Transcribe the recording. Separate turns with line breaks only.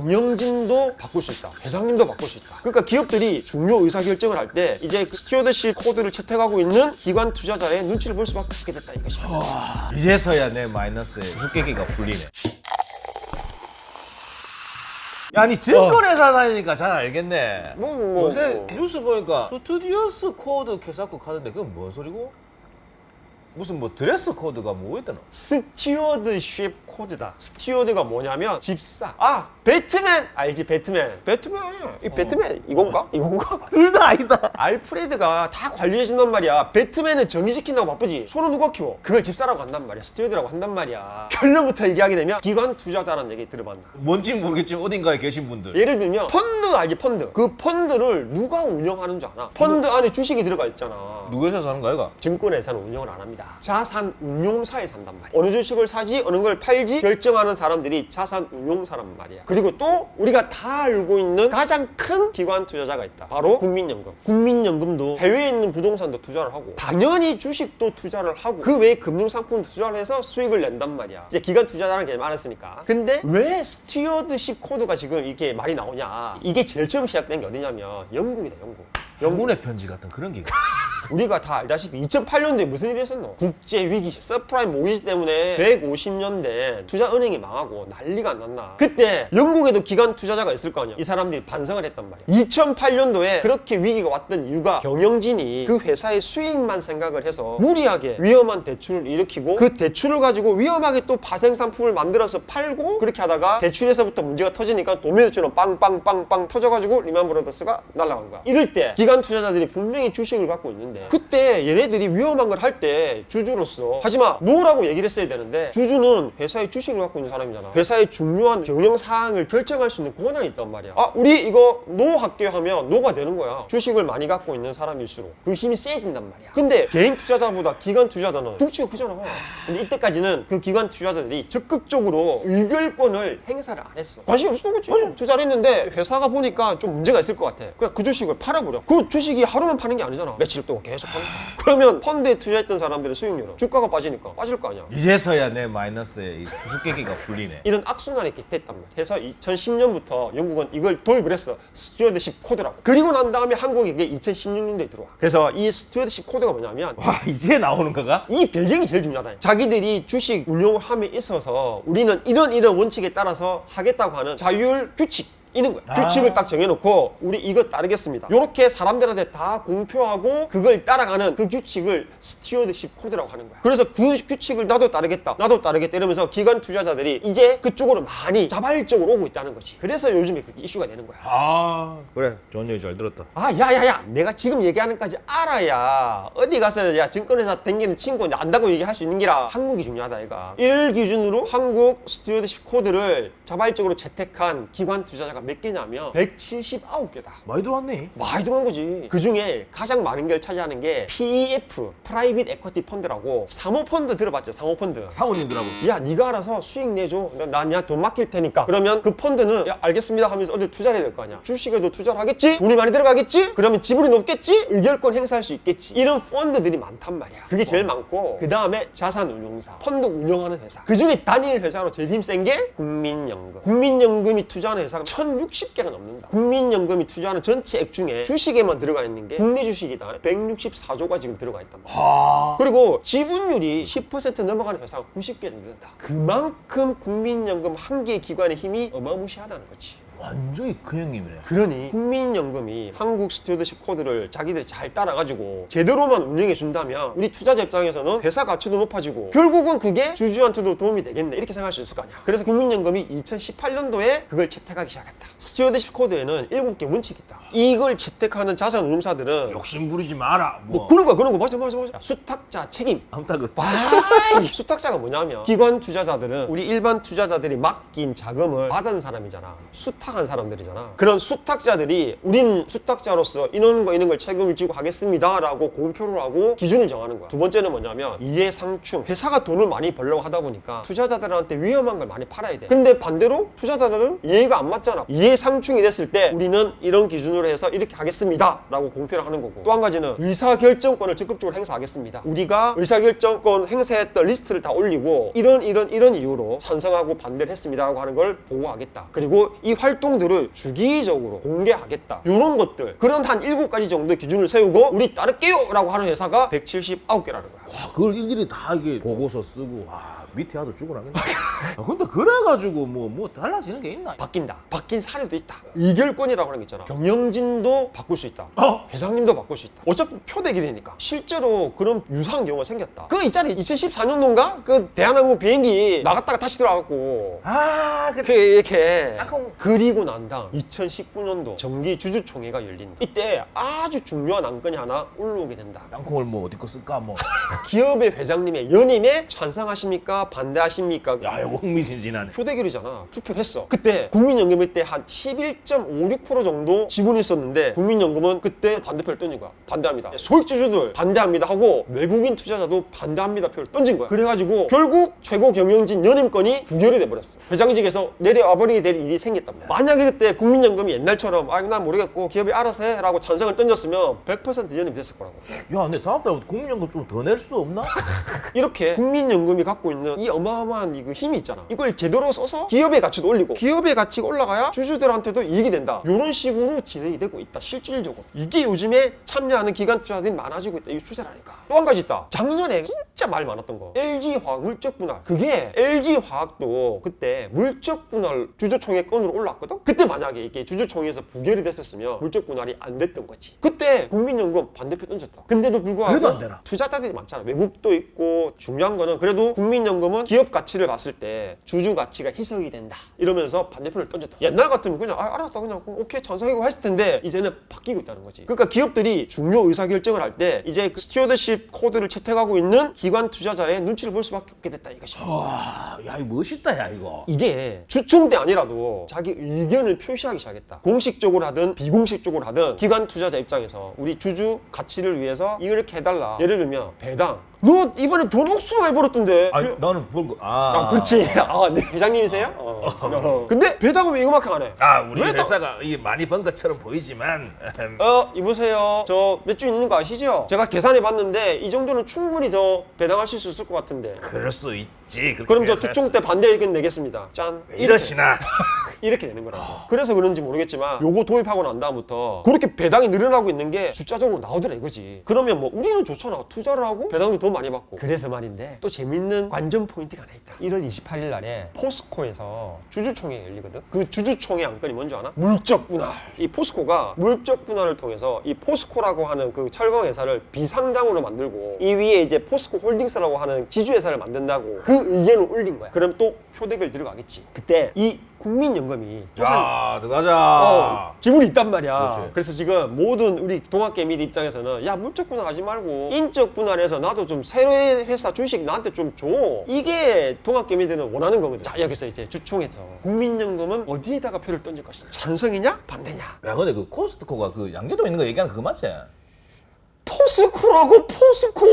경영진도 바꿀 수 있다. 회장님도 바꿀 수 있다. 그러니까 기업들이 중요 의사결정을 할 때 이제 그 스튜어드십 코드를 채택하고 있는 기관 투자자의 눈치를 볼 수밖에 없게 됐다 이것입니다.
이제서야 내 마이너스의 수수께끼가 풀리네. 야, 아니 증권회사 다니니까 잘 알겠네.
뭐, 뭐,
요새
뭐.
뉴스 보니까 스튜디오스 코드 캐사코 카드인데 그건 뭔 소리고? 무슨 뭐 드레스 코드가 뭐 있다노?
스튜어드십 코드다. 스튜어드가 뭐냐면 집사. 아 배트맨 알지 배트맨. 배트맨 이 배트맨 이건가? 이건가?
둘 다 아니다.
알프레드가 다 관리해 준단 말이야. 배트맨은 정의시킨다고 바쁘지. 손은 누가 키워? 그걸 집사라고 한단 말이야. 스튜어드라고 한단 말이야. 결론부터 얘기하게 되면 기관 투자자라는 얘기 들어봤나?
뭔지 모르겠지만 어딘가에 계신 분들.
예를 들면 펀드 알지 펀드. 그 펀드를 누가 운영하는 줄 아나? 펀드 안에 주식이 들어가 있잖아.
누구 회사 사는 거야, 이가?
증권회사는 운영을 안 합니다. 자산 운용사에 산단 말이야. 어느 주식을 사지, 어느 걸 팔지 결정하는 사람들이 자산 운용사란 말이야. 그리고 또 우리가 다 알고 있는 가장 큰 기관 투자자가 있다. 바로 국민연금. 국민연금도 해외에 있는 부동산도 투자를 하고 당연히 주식도 투자를 하고 그 외에 금융상품도 투자를 해서 수익을 낸단 말이야. 이제 기관 투자자라는 게 많았으니까. 근데 왜 스튜어드십 코드가 지금 이렇게 말이 나오냐? 이게 제일 처음 시작된 게 어디냐면 영국이다, 영국.
영문의 편지 같은 그런 게.
우리가 다 알다시피 2008년도에 무슨 일이 있었노? 국제 위기, 서프라임 모기지 때문에 150년 된 투자 은행이 망하고 난리가 안 났나? 그때 영국에도 기관 투자자가 있을 거 아니야? 이 사람들이 반성을 했단 말이야. 2008년도에 그렇게 위기가 왔던 이유가 경영진이 그 회사의 수익만 생각을 해서 무리하게 위험한 대출을 일으키고 그 대출을 가지고 위험하게 또 파생 상품을 만들어서 팔고 그렇게 하다가 대출에서부터 문제가 터지니까 도미노처럼 빵빵빵빵 터져가지고 리만 브라더스가 날아간 거야. 이럴 때 기관 투자자들이 분명히 주식을 갖고 있는데 그때 얘네들이 위험한 걸 할 때 주주로서 하지마 노라고 얘기를 했어야 되는데 주주는 회사의 주식을 갖고 있는 사람이잖아. 회사의 중요한 경영 사항을 결정할 수 있는 권한이 있단 말이야. 아 우리 이거 노 할게요 하면 노가 되는 거야. 주식을 많이 갖고 있는 사람일수록 그 힘이 세진단 말이야. 근데 개인 투자자보다 기관 투자자는 둥치가 크잖아. 근데 이때까지는 그 기관 투자자들이 적극적으로 의결권을 행사를 안 했어. 관심이 없었던 거지. 투자를 했는데 회사가 보니까 좀 문제가 있을 것 같아. 그냥 그 주식을 팔아버려. 그 주식이 하루만 파는 게 아니잖아. 며칠 동안 계속 파는 거야. 그러면 펀드에 투자했던 사람들의 수익률은 주가가 빠지니까 빠질 거 아니야.
이제서야 내 마이너스의 이 수수께끼가 풀리네.
이런 악순환이 됐단 말이야. 그래서 2010년부터 영국은 이걸 도입을 했어. 스튜어드십 코드라고. 그리고 난 다음에 한국이 이게 2016년도에 들어와. 그래서 이 스튜어드십 코드가 뭐냐면
와, 이제 나오는 거가?
이 배경이 제일 중요하다. 자기들이 주식 운용을 함에 있어서 우리는 이런 이런 원칙에 따라서 하겠다고 하는 자율 규칙. 이는 거야.
아.
규칙을 딱 정해놓고 우리 이거 따르겠습니다. 이렇게 사람들한테 다 공표하고 그걸 따라가는 그 규칙을 스튜어드십 코드라고 하는 거야. 그래서 그 규칙을 나도 따르겠다, 나도 따르겠다 이러면서 기관 투자자들이 이제 그쪽으로 많이 자발적으로 오고 있다는 거지. 그래서 요즘에 그게 이슈가 되는 거야.
아, 그래. 좋은 얘기 잘 들었다.
아, 야, 야, 야. 내가 지금 얘기하는 까지 알아야 어디 가서 야 증권회사 댕기는 친구 안다고 얘기할 수 있는 기라 한국이 중요하다, 얘가. 이를 기준으로 한국 스튜어드십 코드를 자발적으로 채택한 기관 투자자가 몇 개냐면 179개다.
많이 들어왔네.
많이 들어온 거지. 그 중에 가장 많은 걸 차지하는 게 PEF, 프라이빗 에쿼티 펀드라고 사모펀드 들어봤죠, 사모펀드.
사모님들하고.
야, 네가 알아서 수익 내줘. 나나돈 맡길 테니까. 그러면 그 펀드는 야, 알겠습니다 하면서 어디 투자를 해야 될 거 아니야. 주식에도 투자를 하겠지? 돈이 많이 들어가겠지? 그러면 지분이 높겠지? 의결권 행사할 수 있겠지. 이런 펀드들이 많단 말이야. 그게 제일 많고 그 다음에 자산 운용사, 펀드 운영하는 회사. 그 중에 단일 회사로 제일 힘센 게 국민연금. 국민연금이 투자하는 회사가 1,060개가 넘는다. 국민연금이 투자하는 전체 액 중에 주식에만 들어가 있는 게 국내 주식이다. 164조가 지금 들어가 있단 말이야.
아,
그리고 지분율이 10% 넘어가는 회사가 90개 정도 된다. 그만큼 국민연금 한 개의 기관의 힘이 어마무시하다는 거지.
완전히 그 형님이네.
그러니 국민연금이 한국 스튜어드십 코드를 자기들이 잘 따라가지고 제대로만 운영해 준다면 우리 투자자 입장에서는 회사 가치도 높아지고 결국은 그게 주주한테도 도움이 되겠네 이렇게 생각할 수 있을 거 아니야 그래서 국민연금이 2018년도에 그걸 채택하기 시작했다 스튜어드십 코드에는 7개 원칙이 있다 이걸 채택하는 자산 운용사들은
욕심 부리지 마라. 뭐.
뭐 그런 거야 그런 거 맞아 맞아 맞아 수탁자 책임
아무튼 그
수탁자가 뭐냐면 기관 투자자들은 우리 일반 투자자들이 맡긴 자금을 받은 사람이잖아. 수탁 수탁한 사람들이잖아. 그런 수탁자들이 우리는 수탁자로서 거 이런 걸 책임을 지고 하겠습니다라고 공표를 하고 기준을 정하는 거야. 두 번째는 뭐냐면 이해상충. 회사가 돈을 많이 벌려고 하다 보니까 투자자들한테 위험한 걸 많이 팔아야 돼. 근데 반대로 투자자들은 이해가 안 맞잖아. 이해상충이 됐을 때 우리는 이런 기준으로 해서 이렇게 하겠습니다라고 공표를 하는 거고. 또 한 가지는 의사결정권을 적극적으로 행사하겠습니다. 우리가 의사결정권 행사했던 리스트를 다 올리고 이런 이런 이런 이유로 찬성하고 반대를 했습니다라고 하는 걸 보고하겠다. 그리고 이 활동 들을 주기적으로 공개하겠다. 이런 것들 그런 한 일곱 가지 정도의 기준을 세우고 우리 따를게요 라고 하는 회사가 179개라는 거야.
와 그걸 일일이 다 이게 보고서 쓰고 와 밑에 아들 죽으라겠네. 아, 근데 그래가지고 뭐 뭐 달라지는 게 있나?
바뀐다. 바뀐 사례도 있다. 이결권이라고 하는 게 있잖아. 경영진도 바꿀 수 있다.
어?
회장님도 바꿀 수 있다. 어차피 표대길이니까. 실제로 그런 유사한 경우가 생겼다. 그 있잖아. 2014년도인가? 그 대한항공 비행기 나갔다가 다시 들어가고.
아 그.
그 이렇게
땅콩.
그리고 난 다음 2019년도 정기 주주총회가 열린다. 이때 아주 중요한 안건이 하나 올라오게 된다.
땅콩을 뭐 어디 거 쓸까 뭐.
기업의 회장님의 연임에 찬성하십니까? 반대하십니까?
야 이거 흥미진진하네.
표대결이잖아. 투표를 했어. 그때 국민연금일 때 한 11.56% 정도 지분이 있었는데 국민연금은 그때 반대표를 던진 거야. 반대합니다. 소액주주들 반대합니다 하고 외국인 투자자도 반대합니다 표를 던진 거야. 그래가지고 결국 최고 경영진 연임권이 부결이 돼버렸어. 회장직에서 내려와 버리게 될 일이 생겼단 말이야. 만약에 그때 국민연금이 옛날처럼 아, 난 모르겠고 기업이 알아서 해 라고 찬성을 던졌으면 100% 연임이 됐을 거라고.
야 근데 다음 달부터 국민연금 좀 더 낼 수 없나?
이렇게 국민연금이 갖고 있는 이 어마어마한 이 그 힘이 있잖아. 이걸 제대로 써서 기업의 가치도 올리고 기업의 가치가 올라가야 주주들한테도 이익이 된다. 이런 식으로 진행이 되고 있다. 실질적으로. 이게 요즘에 참여하는 기관 투자들이 많아지고 있다. 이 추세라니까. 또 한 가지 있다. 작년에 진짜 말 많았던 거. LG화학 물적 분할. 그게 LG화학도 그때 물적 분할 주주총회 건으로 올랐거든. 그때 만약에 이게 주주총회에서 부결이 됐었으면 물적 분할이 안 됐던 거지. 그때 국민연금 반대표 던졌다. 근데도 불구하고
그래도 안 되나?
투자자들이 많잖아. 외국도 있고 중요한 거는 그래도 국민연금 은 기업 가치를 봤을 때 주주 가치가 희석이 된다. 이러면서 반대편을 던졌다. 옛날 같으면 그냥 아, 알았다 그냥 오케이 찬성이고 했을 텐데 이제는 바뀌고 있다는 거지. 그러니까 기업들이 중요 의사 결정을 할 때 이제 그 스튜어드십 코드를 채택하고 있는 기관 투자자의 눈치를 볼 수밖에 없게 됐다 이것이.
와, 야 이거 멋있다 야 이거.
이게 주총 때 아니라도 자기 의견을 표시하기 시작했다. 공식적으로 하든 비공식적으로 하든 기관 투자자 입장에서 우리 주주 가치를 위해서 이렇게 해달라. 예를 들면 배당. 너 이번에 돈 옥수수 많이 벌었던데.
아니 나는 볼거 아.
아, 그렇지. 아, 네. 회장님이세요? 어. 어. 근데 배당은 왜 이거밖에 안 해?
아 우리
왜 또-
회사가 이 많이 번 것처럼 보이지만
어, 이보세요. 저 몇 주 있는 거 아시죠? 제가 계산해 봤는데 이 정도는 충분히 더 배당하실 수 있을 것 같은데.
그럴 수 있지. 그렇게
그럼 저
생각할
주총
수-
때 반대 의견 내겠습니다. 짠.
왜 이러시나?
이렇게 되는 거라고. 그래서 그런지 모르겠지만 요거 도입하고 난 다음부터 그렇게 배당이 늘어나고 있는 게 숫자적으로 나오더라 이거지. 그러면 뭐 우리는 좋잖아. 투자를 하고 배당도 더 많이 받고. 그래서 말인데 또 재밌는 관전 포인트가 하나 있다. 1월 28일 날에 포스코에서 주주총회 열리거든. 그 주주총회 안건이 뭔지 아나? 물적 분할. 이 포스코가 물적 분할을 통해서 이 포스코라고 하는 그 철강 회사를 비상장으로 만들고 이 위에 이제 포스코 홀딩스라고 하는 지주 회사를 만든다고 그 의견을 올린 거야. 그럼 또 표대결 들어가겠지. 그때 이 국민연금이 또한
야 들어가자.
어, 지분이 있단 말이야.
그렇지.
그래서 지금 모든 우리 동학개미들 입장에서는 야 물적 분할하지 말고 인적 분할해서 나도 좀 새로운 회사 주식 나한테 좀 줘. 이게 동학개미들은 원하는 거거든. 자 여기서 이제 주총에서 국민연금은 어디에다가 표를 던질 것이냐? 찬성이냐? 반대냐?
야 근데 그 코스트코가 그 양재도에 있는 거 얘기하는 그거 맞지?
포스코라고 포스코